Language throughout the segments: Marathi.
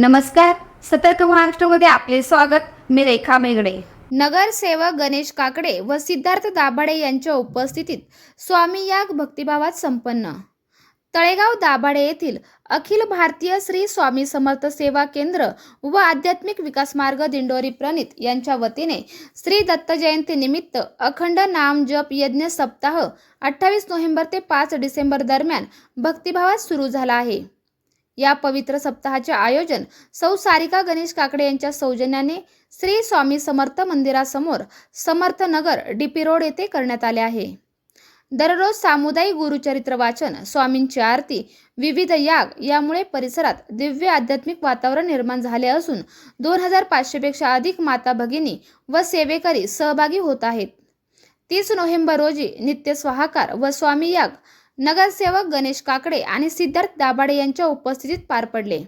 नमस्कार. सतर्क महाराष्ट्रामध्ये आपले स्वागत. मी रेखा मेगडे नगरसेवक गणेश काकडे व सिद्धार्थ दाभाडे यांच्या उपस्थितीत स्वामी याग भक्तिभावात संपन्न. तळेगाव दाभाडे येथील अखिल भारतीय श्री स्वामी समर्थ सेवा केंद्र व आध्यात्मिक विकास मार्ग दिंडोरी प्रणित यांच्या वतीने श्री दत्त जयंती निमित्त अखंड नाम जप यज्ञ सप्ताह अठ्ठावीस नोव्हेंबर ते पाच डिसेंबर दरम्यान भक्तिभावात सुरू झाला आहे. या पवित्र सप्ताहाचे आयोजन सौ सारिका गणेश काकडे यांच्या सौजन्याने श्री स्वामी समर्थ मंदिरासमोर समर्थ नगर डीपी रोड येथे करण्यात आले आहे. दररोज सामुदायिक गुरुचरित्र वाचन स्वामींची आरती विविध याग यामुळे परिसरात दिव्य आध्यात्मिक वातावरण निर्माण झाले असून दोन हजार पाचशेपेक्षा अधिक माता भगिनी व सेवेकरी सहभागी होत आहेत. तीस नोव्हेंबर रोजी नित्य स्वाहाकार व स्वामी याग नगरसेवक गणेश काकडे आणि सिद्धार्थ दाभाडे यांच्या उपस्थितीत पार पडले.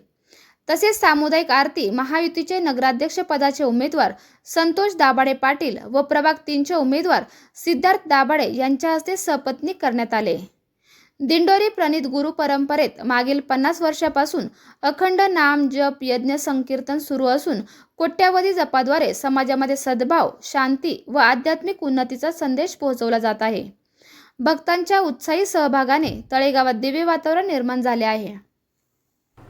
तसेच सामुदायिक आरती महायुतीचे नगराध्यक्ष पदाचे उमेदवार संतोष दाभाडे पाटील व प्रभाग तीनचे उमेदवार सिद्धार्थ दाभाडे यांच्या हस्ते सपत्नीक करण्यात आले. दिंडोरी प्रणित गुरु परंपरेत मागील पन्नास वर्षापासून अखंड नाम जप यज्ञ संकीर्तन सुरू असून कोट्यावधी जपाद्वारे समाजामध्ये सद्भाव शांती व आध्यात्मिक उन्नतीचा संदेश पोहोचवला जात आहे. भक्तांच्या उत्साही सहभागाने तळेगावात दिव्य वातावरण निर्माण झाले आहे.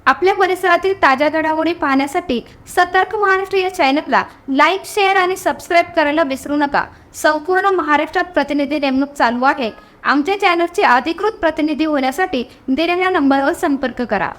आपल्या परिसरातील ताज्या घडामोडी पाहण्यासाठी सतर्क महाराष्ट्र या चॅनलला लाईक शेअर आणि सबस्क्राईब करायला विसरू नका. संपूर्ण महाराष्ट्रात प्रतिनिधी नेमणूक चालू आहे. आमच्या चॅनलचे अधिकृत प्रतिनिधी होण्यासाठी दिलेल्या नंबरवर संपर्क करा.